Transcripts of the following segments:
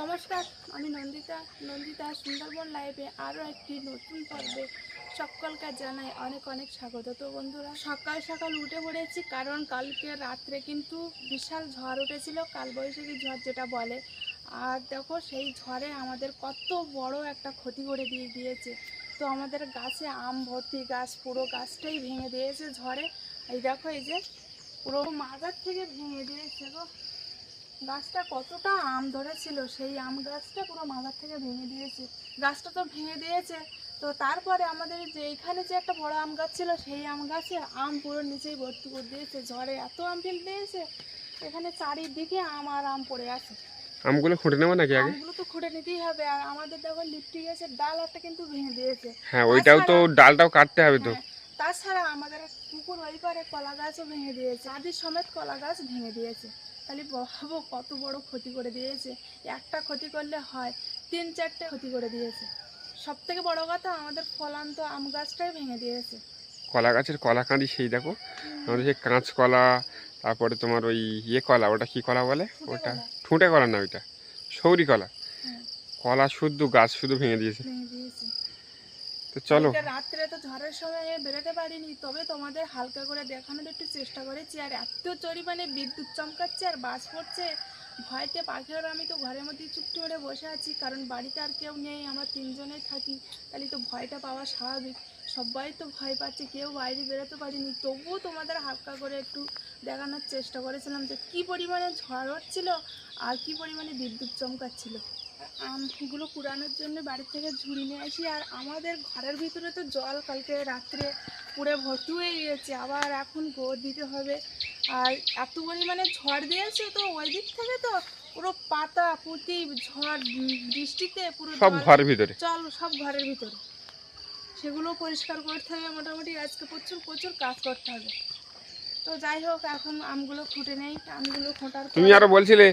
নমস্কার, আমি নন্দিতা। নন্দিতা সুন্দরবন লাইভে আরও একটি নতুন পর্বে সকলকে জানাই অনেক অনেক স্বাগত। তো বন্ধুরা, সকাল সকাল উঠে পড়েছি কারণ কালকে রাত্রে কিন্তু বিশাল ঝড় উঠেছিল কালবৈশাখী ঝড় যেটা বলে। আর দেখো, সেই ঝড়ে আমাদের কত বড় একটা ক্ষতি করে দিয়ে দিয়েছে। তো আমাদের গাছে আম ভর্তি গাছ, পুরো গাছটাই ভেঙে দিয়েছে ঝড়ে। এই দেখো, এই যে পুরো মাজার থেকে ভেঙে দিয়েছে গো। গাছটা কতটা আম ধরেছিল সেই আম গাছটা পুরো মাথার থেকে ভেঙে দিয়েছে। গাছটা তো ভেঙে দিয়েছে। তো তারপরে আমাদের যে এখানে যে একটা বড় আম গাছ ছিল সেই আম গাছে আম পুরো নিচেই ভর্তি করে দিয়েছে। ঝড়ে এত আম ফেলে দিয়েছে এখানে চারিদিকে আম আর আম পড়ে আছে। আমগুলো খুঁটে নেব নাকি আগে? আমগুলো তো খুঁড়ে নিতেই হবে আর আমাদের দেখো লিপটি গাছের ডাল একটা কিন্তু ভেঙে দিয়েছে। হ্যাঁ ওইটাও তো ডালটাও কাটতে হবে তো। হ্যাঁ, তাছাড়া আমাদের পুকুর ওই পারে কলা গাছও ভেঙে দিয়েছে আদির সমেত কলা গাছ ভেঙে দিয়েছে। তাহলে ভাবো কত বড় ক্ষতি করে দিয়েছে। একটা ক্ষতি করলে হয় তিন চারটে ক্ষতি করে দিয়েছে। সব থেকে বড় কথা আমাদের ফলান্ত আম গাছটাই ভেঙে দিয়েছে। কলা গাছের কলা কাঁদি সেই দেখো আমাদের সেই কাঁচ কলা তারপরে তোমার ওই ইয়ে কলা ওটা কি কলা বলে? ওটা ঠুঁটে কলা না ওইটা সৌরি কলা। কলা শুদ্ধ গাছ শুধু ভেঙে দিয়েছে। চলো। রাত্রে তো ঝড়ের সময় বেরোতে পারিনি, তবে তোমাদের হালকা করে দেখানোর একটু চেষ্টা করেছি, আর এত বিদ্যুৎ চমকাচ্ছে আর বাস পড়ছে, ভয়তে পাখিরা আমি তো ঘরের মধ্যে চুপটি মেরে বসে আছি, কারণ বাড়িতে আর কেউ নেই, আমরা থাকি, তাহলে তো ভয়টা পাওয়া স্বাভাবিক, সবাই তো ভয় পাচ্ছে, কেউ বাইরে বেরোতে পারিনি, তবুও তোমাদের হালকা করে একটু দেখানোর চেষ্টা করেছিলাম যে কী পরিমাণে ঝড় হচ্ছিল, আর কী পরিমাণে বিদ্যুৎ চমকাচ্ছিল। আমগুলো কুড়ানোর জন্য বাড়ি থেকে ঝুড়ি নিয়ে আসি। আর আমাদের ঘরের ভিতরে তো জল কালকে রাত্রে পুরে ভর্তি হয়ে গিয়েছে আবার এখন গোড় দিতে হবে। আর এত পরিমাণে ঝড় দিয়েছে তো ওই দিক থেকে তো পুরো পাতা পুঁতি ঝড় বৃষ্টিতে পুরো সব ঘরের ভিতরে। জল সব ঘরের ভিতরে। সেগুলো পরিষ্কার করতে হবে মোটামুটি। আজকে প্রচুর প্রচুর কাজ করতে হবে। তো যাই হোক এখন আমগুলো ফুটে নেই। আমগুলো ফোটার তুমি আরও বলছিলে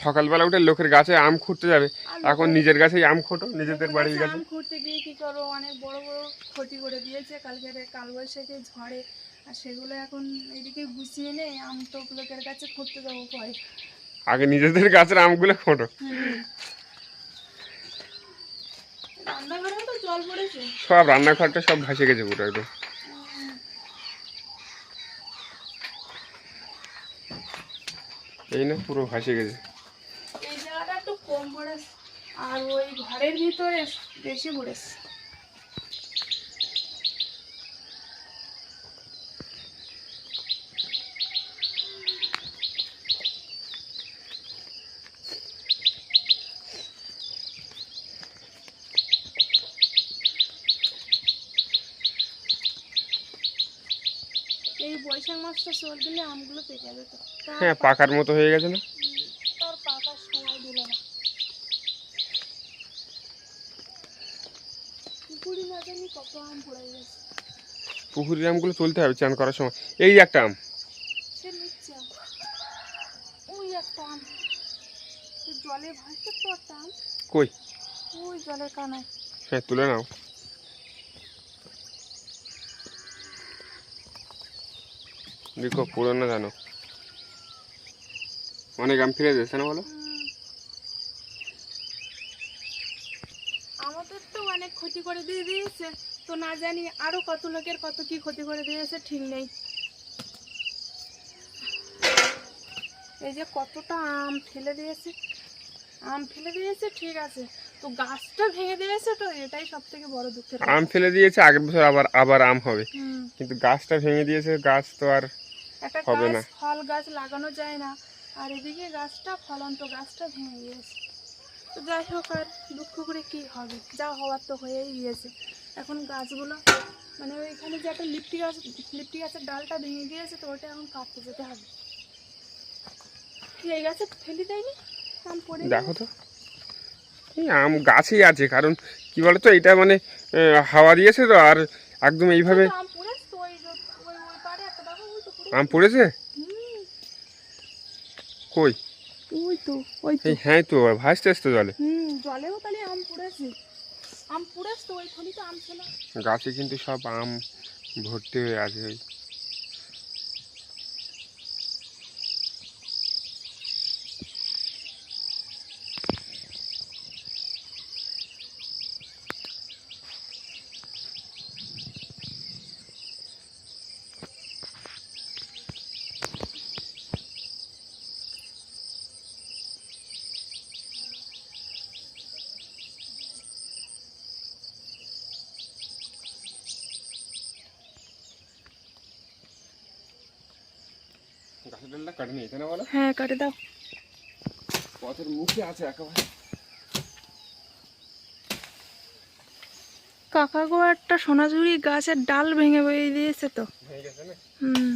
সকালবেলা উঠে লোকের গাছে আম খুঁড়তে যাবে। এখন নিজের গাছেই আম খোটো নিজেদের বাড়ির গাছে। আম খুঁড়তে গিয়ে কি করো অনেক বড় বড় ক্ষতি করে দিয়েছে। কালকে কালবৈশাখী ঝড়ে। আর সেগুলো এখন এদিকে গুছিয়ে নেই আম তো লোকের কাছে খুঁড়তে যাব পরে। আগে নিজেদের গাছের আমগুলো খোটো। রান্নাঘরে জল পড়েছে। সব রান্নাঘরটা সব ভাসে গেছে পুরো একদম। এই না, পুরো ভাসে গেছে। এই জায়গাটা একটু কম পড়েছে, আর ওই ঘরের ভিতরে বেশি পড়েছে এই বৈশাখ মাসটা দিলে আমগুলো পেকে যেত। হ্যাঁ পাকার মতো হয়ে গেছে না তার পাকার সময় দিল না। পুকুরি না জানি কত আম পড়ে গেছে। পুকুরের আমগুলো তুলতে হবে চান করার সময়। এই একটা আম। সে নিচ্ছে। ওই একটা আম। জলে ভাসছে তো একটা আম। কই? ওই জলের কানায়। হ্যাঁ তুলে নাও। দেখো পুরো জানো অনেক আম ফিরে যাচ্ছে না বলো? আমাদের তো অনেক ক্ষতি করে দিয়ে দিয়েছে। তো না জানি আরও কত লোকের কত কি ক্ষতি করে দিয়েছে ঠিক নেই। এই যে কতটা আম ফেলে দিয়েছে। আম ফেলে দিয়েছে ঠিক আছে। তো গাছটা ভেঙে দিয়েছে তো এটাই সব থেকে বড় দুঃখের আম ফেলে দিয়েছে আগের বছর আবার আবার আম হবে। কিন্তু গাছটা ভেঙে দিয়েছে গাছ তো আর একটা হবে না। ফল গাছ লাগানো যায় না। আর এদিকে গাছটা ফলন্ত গাছটা ভেঙে গিয়েছে। তো যাই হোক আর দুঃখ করে কি হবে? যা হওয়ার তো হয়েই গিয়েছে। এখন গাছগুলো মানে ওইখানে যে একটা লিপটি গাছ লিপটি গাছের ডালটা ভেঙে গিয়েছে তো ওটা এখন কাটতে যেতে হবে। এই গাছে ফেলি দেয়নি? আম পড়ে দেখো তো। এই আম গাছই আছে কারণ কি বলতো এটা মানে হাওয়া দিয়েছে তো আর একদম এইভাবে আম পড়েছে তো ওই যে- ওই ওই পারে একটা দেখো ওই তো পড়ে আম পড়েছে? কই? ওই তো ওই তো। হ্যাঁ তো ভাসতে আসতে জলে। হুম জলেও তাহলে আম পড়েছে। আম পড়েছে তো ওই থলিতে আম ছিল। গাছে কিন্তু সব আম ভর্তি হয়ে আছে। ওই ডালটা কাটে নিয়েছে না বলো? হ্যাঁ কাটে দাও। পথের মুখে আছে একেবারে। কাকা গো একটা সোনাঝুরি গাছের ডাল ভেঙে বয়ে দিয়েছে তো। ভেঙে গেছে না? হুম।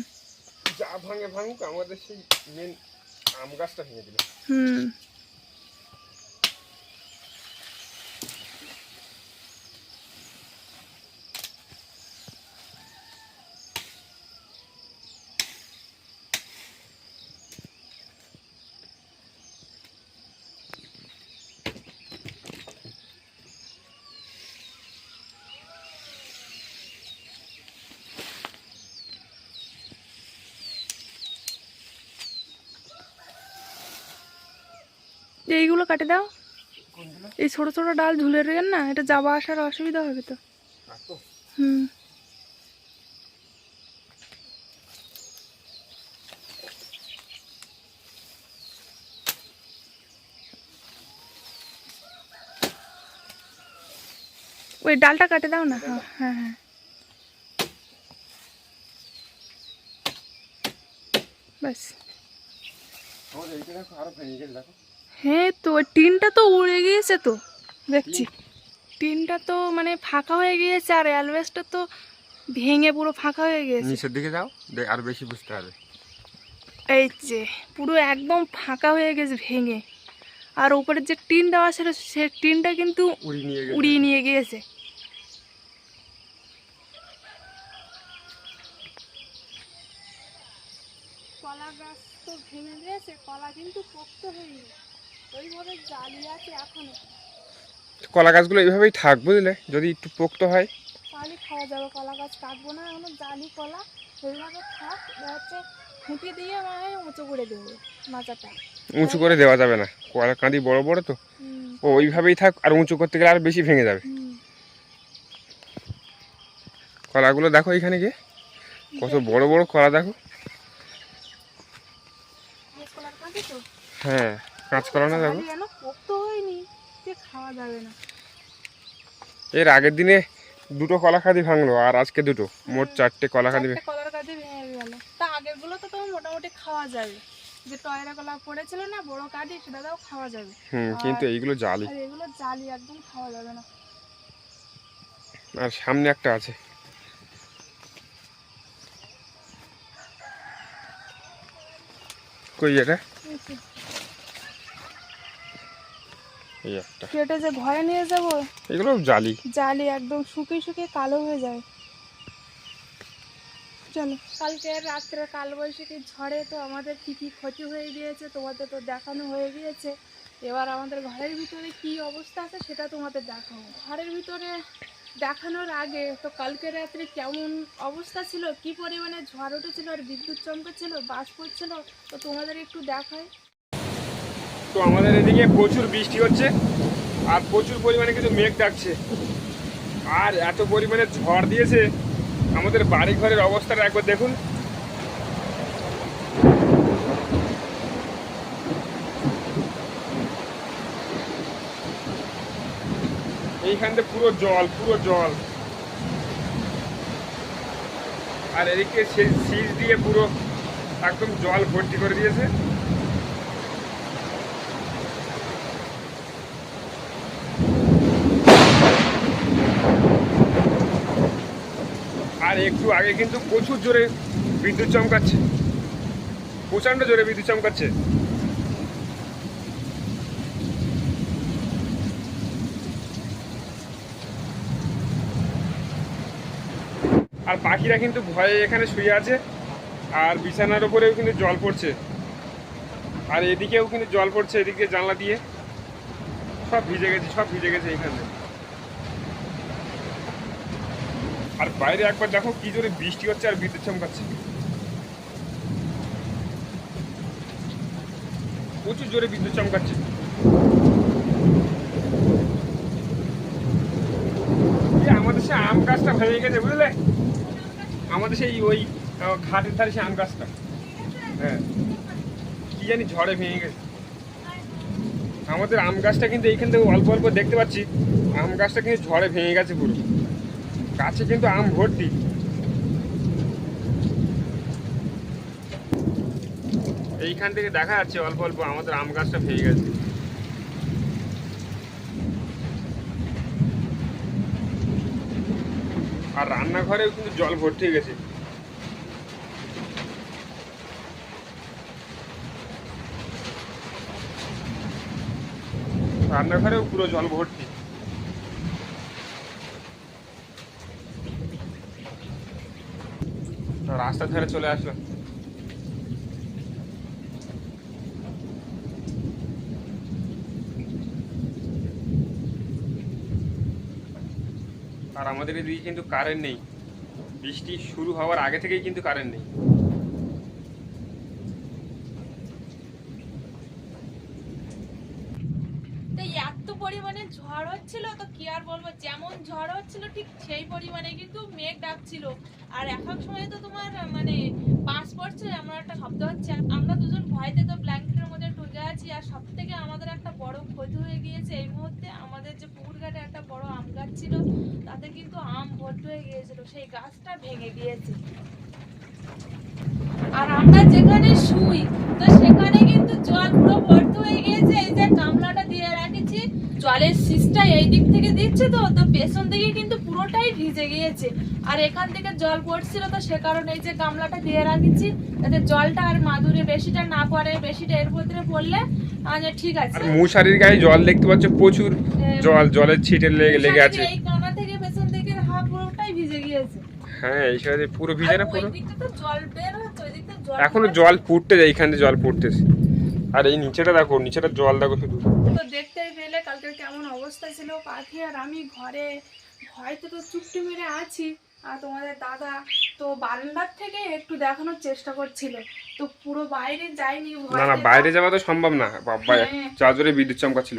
যা ভাঙে ভাঙুক আমাদের সেই মেন আম গাছটা ভেঙে দিল। হুম। এইগুলো কাটে দাও। এই ছোট ছোট ডাল ঝুলে রয়েন না এটা যাওয়া আসার অসুবিধা হবে তো। হুম। ওই ডালটা কাটে দাও না? হ্যাঁ হ্যাঁ হ্যাঁ। ব্যাস। আমাদের এইটা দেখো আরও ভেঙে গেছে দেখো। হ্যাঁ তো ওই টিনটা তো উড়ে গিয়েছে তো। দেখছি। টিনটা তো মানে ফাঁকা হয়ে গিয়েছে আর অ্যালবেসটা তো ভেঙে পুরো ফাঁকা হয়ে গিয়েছে। নিচের দিকে যাও দেখ আর বেশি বুঝতে হবে। এই যে পুরো একদম ফাঁকা হয়ে গেছে ভেঙে। আর উপরের যে টিন দেওয়া ছিল সে টিনটা কিন্তু গেছে। উড়িয়ে নিয়ে গিয়েছে। কলা গাছ তো ভেঙে দিয়েছে কলা কিন্তু পোক্ত হয়নি। ওইভাবে জালি আছে এখনও। কলা গাছগুলো এইভাবেই থাক বুঝলে যদি একটু পোক্ত হয়। তাহলে খাওয়া যাবে কলা গাছ কাটবো না এখনও জালি কলা ওইভাবে থাক হচ্ছে খুঁটি দিয়ে মানে উঁচু করে দেবো মাচাটা। উঁচু করে দেওয়া যাবে না কলা কাঁদি বড় বড় তো। ও ওইভাবেই থাক আর উঁচু করতে গেলে আর বেশি ভেঙে যাবে। কলাগুলো দেখো এখানে গিয়ে কত বড় বড় কলা দেখো। হ্যাঁ। কাঁচকলা না দেখো। যেন পোক্ত হয়নি যে খাওয়া যাবে না। এর আগের দিনে দুটো কলা খাদি ভাঙলো আর আজকে দুটো। মোট চারটে কলা খাদি কলার কাঁদি ভেঙে গেল। তা আগেরগুলো তো তোমার মোটামুটি খাওয়া যাবে। যে টয়রা কলা পড়েছিল না বড় কাঁদি সেটা দাও খাওয়া যাবে। হুম কিন্তু এইগুলো জালি। আর এগুলো জালি একদম খাওয়া যাবে না। আর সামনে একটা আছে। কই এটা? এই একটা। কেটে যে ঘরে নিয়ে যাব? এগুলো জালি। জালি একদম শুকিয়ে শুকিয়ে কালো হয়ে যায়। চলো। কালকে রাত্রে কালবৈশাখী ঝড়ে তো আমাদের কি কি ক্ষতি হয়ে গিয়েছে তোমাদের তো দেখানো হয়ে গিয়েছে। এবার আমাদের ঘরের ভিতরে কি অবস্থা আছে সেটা তোমাদের দেখাবো ঘরের ভিতরে দেখানোর আগে তো কালকে রাত্রে কেমন অবস্থা ছিল? কি পরিমাণে ঝড় উঠেছিল আর বিদ্যুৎ চমকেছিল বাস পড়ছিল তো তোমাদের একটু দেখায় তো আমাদের এদিকে প্রচুর বৃষ্টি হচ্ছে আর প্রচুর পরিমাণে কিছু মেঘ ডাকছে। আর এত পরিমাণে ঝড় দিয়েছে, আমাদের বাড়ি ঘরের অবস্থাটা একবার দেখুন। এইখানতে পুরো জল পুরো জল। আর এদিকে সিজ দিয়ে পুরো একদম জল ভর্তি করে দিয়েছে। আর একটু আগে কিন্তু প্রচুর জোরে বিদ্যুৎ চমকাচ্ছে। প্রচণ্ড জোরে বিদ্যুৎ চমকাচ্ছে। আর পাখিরা কিন্তু ভয়ে এখানে শুয়ে আছে, আর বিছানার উপরেও কিন্তু জল পড়ছে। আর এদিকেও কিন্তু জল পড়ছে, এদিকে জানলা দিয়ে। সব ভিজে গেছে, সব ভিজে গেছে এখানে। আর বাইরে একবার দেখো কি জোরে বৃষ্টি হচ্ছে আর বিদ্যুৎ চমকাচ্ছে। প্রচুর জোরে বিদ্যুৎ চমকাচ্ছে। আমাদের সে আম গাছটা ভেঙে গেছে, বুঝলে? আমাদের সেই ওই ঘাটের ধারে সেই আম গাছটা। হ্যাঁ। কি জানি ঝড়ে ভেঙে গেছে। আমাদের আম গাছটা কিন্তু এইখান থেকে অল্প অল্প দেখতে পাচ্ছি। আম গাছটা কিন্তু ঝড়ে ভেঙে গেছে পুরো। গাছে কিন্তু আম ভর্তি। এইখান থেকে দেখা যাচ্ছে অল্প অল্প আমাদের আম গাছটা ভেঙে গেছে। আর রান্নাঘরেও কিন্তু জল ভর্তি গেছে। রান্নাঘরেও পুরো জল ভর্তি। রাস্তার ধারে চলে আসলাম আর আমাদের এদিকে কিন্তু কারেন্ট নেই। বৃষ্টি শুরু হওয়ার আগে থেকেই কিন্তু কারেন্ট নেই। পরিমাণে ঝড় হচ্ছিল, তো কি আর বলব? যেমন ঝড় হচ্ছিল, ঠিক সেই পরিমাণে কিন্তু মেঘ ডাকছিল। আর এক সময় তো তোমার মানে বাস পড়ছে আমার একটা শব্দ হচ্ছে। আমরা দুজন ভয়তে তো ব্ল্যাঙ্কেটের মধ্যে ঢুকে আছি আর সব থেকে আমাদের একটা বড় ক্ষতি হয়ে গিয়েছে এই মুহূর্তে আমাদের যে পুকুর ঘাটে একটা বড় আম গাছ ছিল, তাতে কিন্তু আম ভর্তি হয়ে গিয়েছিল। সেই গাছটা ভেঙে গিয়েছে। আর আমরা যেখানে শুই, তো সেখানে কিন্তু জল পুরো ভর্তি হয়ে গিয়েছে। এই যে গামলাটা জলের সিসটা এই দিক থেকে দিচ্ছে তো তো পেছন দিকে কিন্তু পুরোটাই ভিজে গিয়েছে। আর এখান থেকে জল পড়ছিল তো সে কারণে এই যে গামলাটা দিয়ে রাখেছি যাতে জলটা আর মাদুরে বেশিটা না পড়ে বেশিটা এর ভিতরে পড়লে আচ্ছা ঠিক আছে। মশারির গায়ে জল দেখতে পাচ্ছ প্রচুর হ্যাঁ। জল জলের ছিটে লেগে লেগে আছে। এই কানা থেকে পেছন থেকে হাফ পুরোটাই ভিজে গিয়েছে। হ্যাঁ এই সাইডে পুরো ভিজে না পুরো? জল বের হচ্ছে ওই দিকটা জল এখনও জল ফুটতে যায় এইখান থেকে জল ফুটতেছে আর এই নিচেটা দেখো নিচেটা জল দেখো শুধু। অবস্থা ছিল পাখি আর আমি ঘরে ভয়তে তো চুপটি মেরে আছি। আর তোমাদের দাদা তো বারান্দার থেকে একটু দেখানোর চেষ্টা করছিল। তো পুরো বাইরে যায়নি না না বাইরে যাওয়া তো সম্ভব না। বাবা হ্যাঁ। চার্জারে বিদ্যুৎ চমকাচ্ছিল।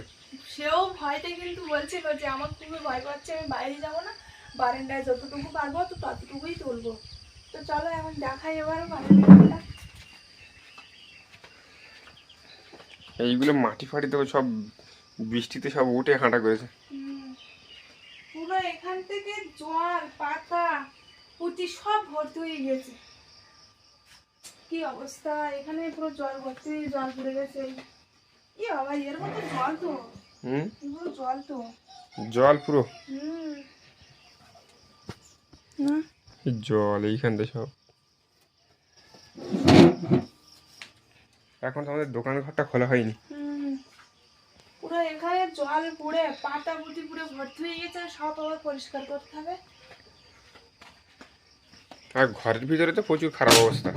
সেও ভয়তে কিন্তু বলছিল যে আমার খুবই ভয় পাচ্ছে আমি বাইরে যাব না। বারান্দায় যতটুকু পারব তো ততটুকুই তুলবো। তো চলো এখন দেখাই এবার বারান্দাটা। এইগুলো মাটি ফাটি তো সব বৃষ্টিতে সব উঠে হাঁটা করেছে। পুরো এখান থেকে জল পাতা পুঁতি সব ভর্তি হয়ে গেছে। কি অবস্থা? এখানে পুরো জল ভর্তি জল পড়ে গেছে। কি বাবা এর মতো জল তো। হুম? পুরো জল তো। জল পুরো? হুম। না জল এইখান থেকে সব। এখন তো আমাদের দোকান ঘরটা খোলা হয়নি। হুম। এখানে জল পুড়ে পাতা বুটি পুরো ভর্তি হয়ে গেছে সব আবার পরিষ্কার করতে হবে। আর ঘরের ভিতরে তো প্রচুর খারাপ অবস্থা।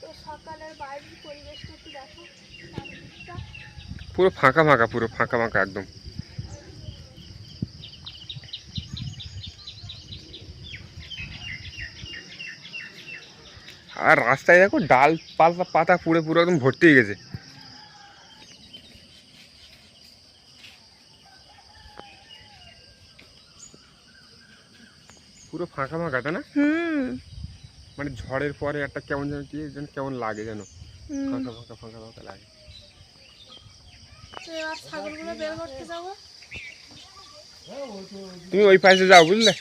তো সকালের বাইরের পরিবেশটা একটু দেখো চারিদিকটা। পুরো ফাঁকা ফাঁকা পুরো ফাঁকা ফাঁকা একদম। আর রাস্তায় দেখো ডাল পাতা পাতা পুরো পুরো একদম ভর্তি হয়ে গেছে। পুরো ফাঁকা ফাঁকা তাই না? মানে ঝড়ের পরে একটা কেমন যেন কি যেন কেমন লাগে যেন। ফাঁকা ফাঁকা ফাঁকা ফাঁকা লাগে। তুমি ওই পাশে যাও বুঝলে?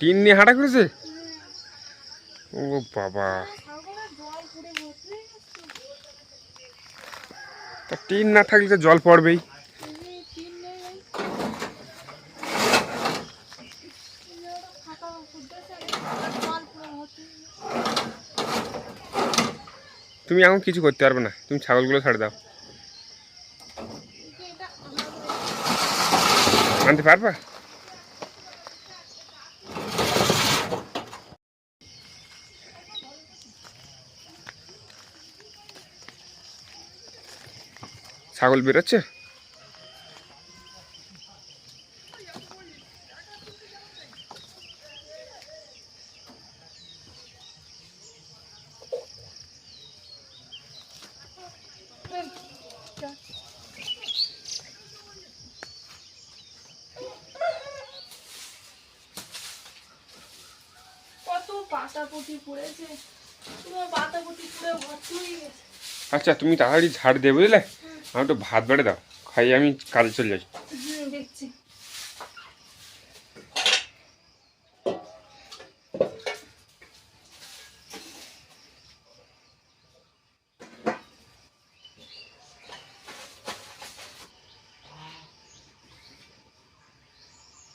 টিন নিয়ে হাঁটা করেছে ও বাবা। তা টিন না থাকলে তো জল পড়বেই। তুমি এখন কিছু করতে পারবে না তুমি ছাগলগুলো ছাড়ে দাও আনতে পারবা ছাগল বেরোচ্ছে কত পাতা পুঁতি পড়েছে পুরো পাতা পুঁতি পুরো ভর্তি হয়ে গেছে। আচ্ছা তুমি তাড়াতাড়ি ঝাড় দেবে বুঝলে? আমার একটু ভাত বেড়ে দাও খাই আমি কাজে চলে যাই হ্যাঁ,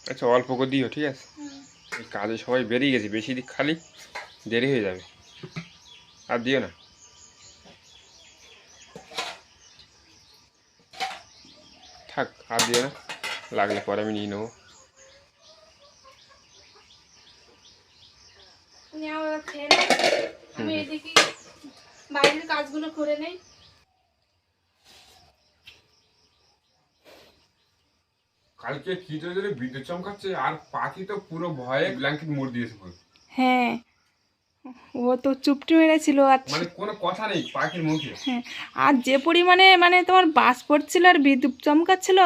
আচ্ছা অল্প করে দিও ঠিক আছে? হ্যাঁ। কাজে সবাই বেরিয়ে গেছে বেশি দিক খালি দেরি হয়ে যাবে। আর দিও না। থাক দিও না লাগলে পরে আমি নিয়ে নেব। আমি এদিকে বাইরের কাজগুলো করে নেই। কালকে কি বিদ্যুৎ চমকাচ্ছে? আর পাখি তো পুরো ভয়ে ব্ল্যাঙ্কেট মুড় দিয়েছে হ্যাঁ ও তো চুপটি মেরেছিল আর মানে কোনো কথা নেই পাখির মুখে। হ্যাঁ আর যে পরিমাণে মানে তোমার বাস পড়ছিল আর বিদ্যুৎ চমকাচ্ছিল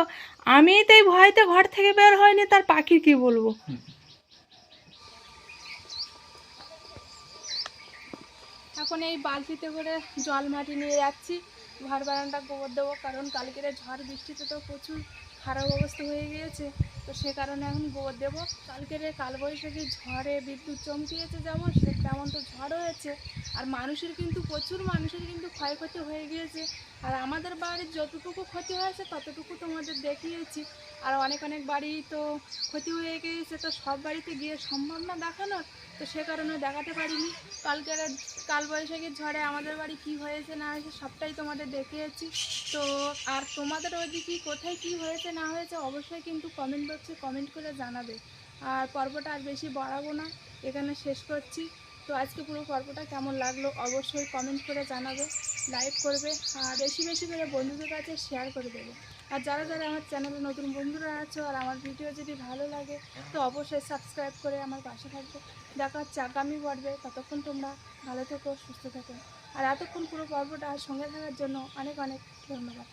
আমি তো এই ভয়তে ঘর থেকে বের হয়নি তার পাখির কি বলব? এখন এই বালতিতে করে জল মাটি নিয়ে যাচ্ছি ঘর বারান্দা গোবর দেবো কারণ কালকের ঝড় বৃষ্টিতে তো প্রচুর খারাপ অবস্থা হয়ে গিয়েছে। তো সে কারণে এখন গোবর দেবো। কালকের কালবৈশাখী ঝড়ে বিদ্যুৎ চমকিয়েছে যেমন, সে তেমন তো ঝড় হয়েছে। আর মানুষের কিন্তু, প্রচুর মানুষের কিন্তু ক্ষয়ক্ষতি হয়ে গিয়েছে। আর আমাদের বাড়ির যতটুকু ক্ষতি হয়েছে, ততটুকু তোমাদের দেখিয়েছি। আর অনেক অনেক বাড়ি তো ক্ষতি হয়ে গিয়েছে। তো সব বাড়িতে গিয়ে সম্ভব না দেখানোর। তো সে কারণে দেখাতে পারিনি। কালকের কালবৈশাখীর ঝড়ে আমাদের বাড়ি কি হয়েছে না হয়েছে সবটাই তোমাদের দেখিয়েছি। তো আর তোমাদের ওইদিকে কোথায় কি হয়েছে না হয়েছে অবশ্যই কিন্তু কমেন্ট বক্সে কমেন্ট করে জানাবে। আর পর্বটা আর বেশি বাড়াবো না, এখানে শেষ করছি। তো আজকে পুরো পর্বটা কেমন লাগল অবশ্যই কমেন্ট করে জানাবে লাইক করবে, আর বেশি বেশি করে বন্ধুদের কাছে শেয়ার করে দেবে। আর যারা যারা আমার চ্যানেলে নতুন বন্ধুরা আছো আর আমার ভিডিও যদি ভালো লাগে, তো অবশ্যই সাবস্ক্রাইব করে আমার পাশে থাকবে। দেখা হচ্ছে আগামী পর্বে। ততক্ষণ তোমরা ভালো থেকো, সুস্থ থাকো। আর এতক্ষণ পুরো পর্বটা সঙ্গে থাকার জন্য অনেক অনেক ধন্যবাদ।